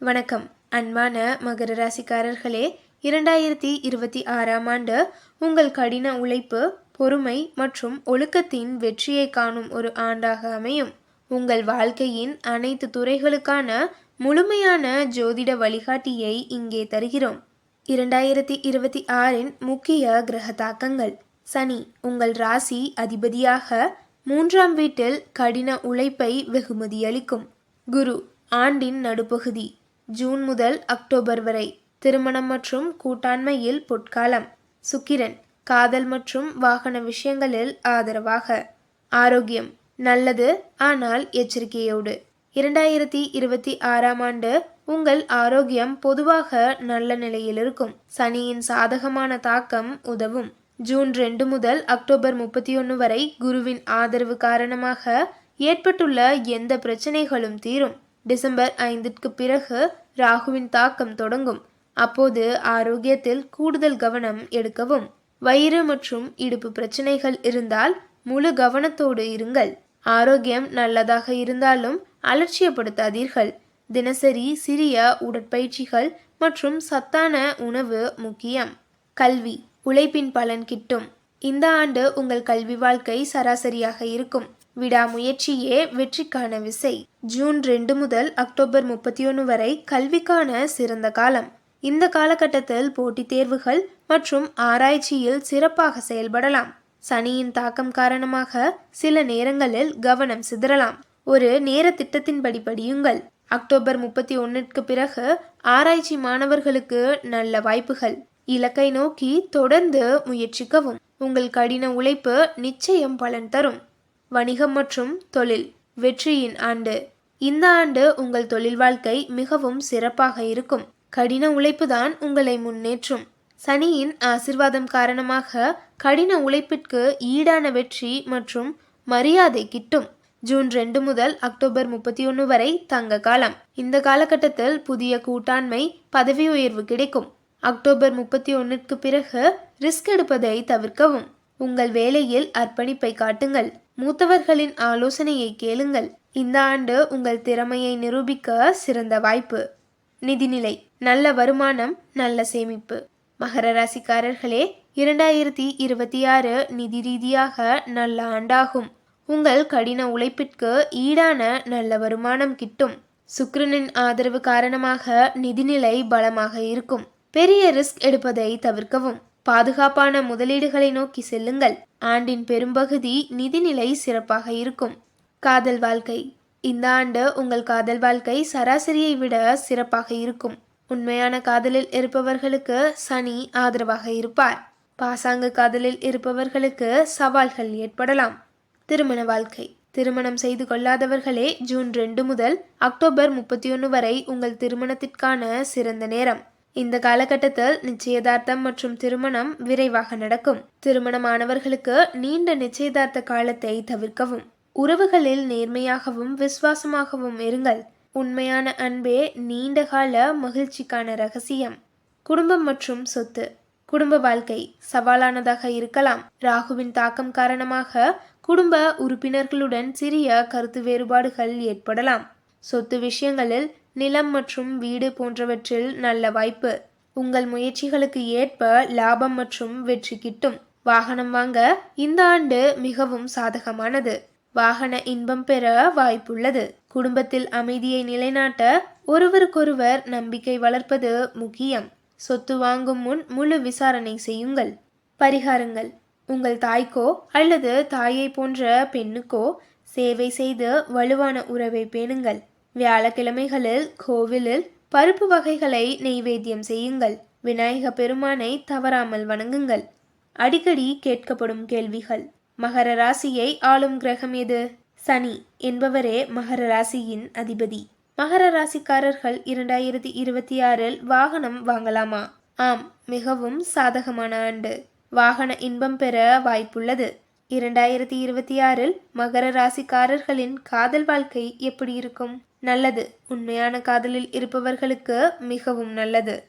வணக்கம். அன்பான மகர ராசிக்காரர்களே இரண்டாயிரத்தி இருபத்தி ஆறாம் ஆண்டு உங்கள் கடின உழைப்பு பொறுமை மற்றும் ஒழுக்கத்தின் வெற்றியை காணும் ஒரு ஆண்டாக அமையும். உங்கள் வாழ்க்கையின் அனைத்து துறைகளுக்கான முழுமையான ஜோதிட வழிகாட்டியை இங்கே தருகிறோம். இரண்டாயிரத்தி இருபத்தி ஆறின் முக்கிய கிரக தாக்கங்கள் சனி உங்கள் ராசி அதிபதியாக மூன்றாம் வீட்டில் கடின உழைப்பை வெகுமதியளிக்கும். குரு ஆண்டின் நடுப்பகுதி. ஜூன் முதல் அக்டோபர் வரை. திருமணம் மற்றும் கூட்டாண்மையில் பொற்காலம். சுக்கிரன் காதல் மற்றும் வாகன விஷயங்களில் ஆதரவாக. ஆரோக்கியம் நல்லது ஆனால் எச்சரிக்கையோடு. இரண்டாயிரத்தி இருபத்தி ஆறாம் ஆண்டு உங்கள் ஆரோக்கியம் பொதுவாக நல்ல நிலையில் இருக்கும். சனியின் சாதகமான தாக்கம் உதவும். ஜூன் ரெண்டு முதல் அக்டோபர் முப்பத்தி ஒன்று வரை குருவின் ஆதரவு காரணமாக ஏற்பட்டுள்ள எந்த பிரச்சனைகளும் தீரும். டிசம்பர் ஐந்திற்கு பிறகு ராகுவின் தாக்கம் தொடங்கும். அப்போது ஆரோக்கியத்தில் கூடுதல் கவனம் எடுக்கவும். வயிறு மற்றும் இடுப்பு பிரச்சனைகள் இருந்தால் முழு கவனத்தோடு இருங்கள். ஆரோக்கியம் நல்லதாக இருந்தாலும் அலட்சியப்படுத்தாதீர்கள். தினசரி சிறிய உடற்பயிற்சிகள் மற்றும் சத்தான உணவு முக்கியம். கல்வி உழைப்பின் பலன் கிட்டும். இந்த ஆண்டு உங்கள் கல்வி வாழ்க்கை சராசரியாக இருக்கும். விடாமுயற்சியே வெற்றிக்கான விசை. ஜூன் ரெண்டு முதல் அக்டோபர் முப்பத்தி ஒன்று வரை கல்விக்கான சிறந்த காலம். இந்த காலகட்டத்தில் போட்டித் தேர்வுகள் மற்றும் ஆராய்ச்சியில் சிறப்பாக செயல்படலாம். சனியின் தாக்கம் காரணமாக சில நேரங்களில் கவனம் சிதறலாம். ஒரு நேர திட்டத்தின்படி படியுங்கள். அக்டோபர் முப்பத்தி ஒன்றிற்கு பிறகு ஆராய்ச்சி மாணவர்களுக்கு நல்ல வாய்ப்புகள். இலக்கை நோக்கி தொடர்ந்து முயற்சிக்கவும். உங்கள் கடின உழைப்பு நிச்சயம் பலன் தரும். வணிகம் மற்றும் தொழில் வெற்றியின் ஆண்டு. இந்த ஆண்டு உங்கள் தொழில் வாழ்க்கை மிகவும் சிறப்பாக இருக்கும். கடின உழைப்பு தான் உங்களை முன்னேற்றும். சனியின் ஆசிர்வாதம் காரணமாக கடின உழைப்பிற்கு ஈடான வெற்றி மற்றும் மரியாதை கிட்டும். ஜூன் ரெண்டு முதல் அக்டோபர் முப்பத்தி ஒன்று வரை தங்க காலம். இந்த காலகட்டத்தில் புதிய கூட்டாண்மை பதவி உயர்வு கிடைக்கும். அக்டோபர் முப்பத்தி ஒன்றுக்கு பிறகு ரிஸ்க் எடுப்பதை தவிர்க்கவும். உங்கள் வேலையில் அர்ப்பணிப்பை காட்டுங்கள். மூத்தவர்களின் ஆலோசனையை கேளுங்கள். இந்த ஆண்டு உங்கள் திறமையை நிரூபிக்க சிறந்த வாய்ப்பு. நிதிநிலை நல்ல வருமானம் நல்ல சேமிப்பு. மகர ராசிக்காரர்களே இரண்டாயிரத்தி இருபத்தி ஆறு நிதி ரீதியாக நல்ல ஆண்டாகும். உங்கள் கடின உழைப்பிற்கு ஈடான நல்ல வருமானம் கிட்டும். சுக்ரனின் ஆதரவு காரணமாக நிதிநிலை பலமாக இருக்கும். பெரிய ரிஸ்க் எடுப்பதை தவிர்க்கவும். பாதுகாப்பான முதலீடுகளை நோக்கி செல்லுங்கள். ஆண்டின் பெரும்பகுதி நிதிநிலை சிறப்பாக இருக்கும். காதல் வாழ்க்கை. இந்த ஆண்டு உங்கள் காதல் வாழ்க்கை சராசரியை விட சிறப்பாக இருக்கும். உண்மையான காதலில் இருப்பவர்களுக்கு சனி ஆதரவாக இருப்பார். பாசாங்கு காதலில் இருப்பவர்களுக்கு சவால்கள் ஏற்படலாம். திருமண வாழ்க்கை. திருமணம் செய்து கொள்ளாதவர்களே ஜூன் ரெண்டு முதல் அக்டோபர் முப்பத்தி ஒன்று வரை உங்கள் திருமணத்திற்கான சிறந்த நேரம். இந்த காலகட்டத்தில் நிச்சயதார்த்தம் மற்றும் திருமணம் விரைவாக நடக்கும். திருமணமானவர்களுக்கு நீண்ட நிச்சயதார்த்த காலத்தை தவிர்க்கவும் உறவுகளில் நேர்மையாகவும் விசுவாசமாகவும் இருங்கள். உண்மையான அன்பே நீண்டகால மகிழ்ச்சிக்கான ரகசியம். குடும்பம் மற்றும் சொத்து. குடும்ப வாழ்க்கை சவாலானதாக இருக்கலாம். ராகுவின் தாக்கம் காரணமாக குடும்ப உறுப்பினர்களுடன் சிறிய கருத்து வேறுபாடுகள் ஏற்படலாம். சொத்து விஷயங்களில் நிலம் மற்றும் வீடு போன்றவற்றில் நல்ல வாய்ப்பு. உங்கள் முயற்சிகளுக்கு ஏற்ப லாபம் மற்றும் வெற்றி கிட்டும். வாகனம் வாங்க இந்த ஆண்டு மிகவும் சாதகமானது. வாகன இன்பம் பெற வாய்ப்புள்ளது. குடும்பத்தில் அமைதியை நிலைநாட்ட ஒருவருக்கொருவர் நம்பிக்கை வளர்ப்பது முக்கியம். சொத்து வாங்கும் முன் முழு விசாரணை செய்யுங்கள். பரிகாரங்கள். உங்கள் தாய்க்கோ அல்லது தாயை போன்ற பெண்ணுக்கோ சேவை செய்து வலுவான உறவை பேணுங்கள். வியாழக்கிழமைகளில் கோவிலில் பருப்பு வகைகளை நெய்வேத்தியம் செய்யுங்கள். விநாயக பெருமானை தவறாமல் வணங்குங்கள். அடிக்கடி கேட்கப்படும் கேள்விகள். மகர ராசியை ஆளும் கிரகம் எது? சனி என்பவரே மகர ராசியின் அதிபதி. மகர ராசிக்காரர்கள் இரண்டாயிரத்தி இருபத்தி ஆறில் வாகனம் வாங்கலாமா? ஆம் மிகவும் சாதகமான ஆண்டு. வாகன இன்பம் பெற வாய்ப்புள்ளது. இரண்டாயிரத்தி இருபத்தி ஆறில் மகர ராசிக்காரர்களின் காதல் வாழ்க்கை எப்படி இருக்கும்? நல்லது. உண்மையான காதலில் இருப்பவர்களுக்கு மிகவும் நல்லது.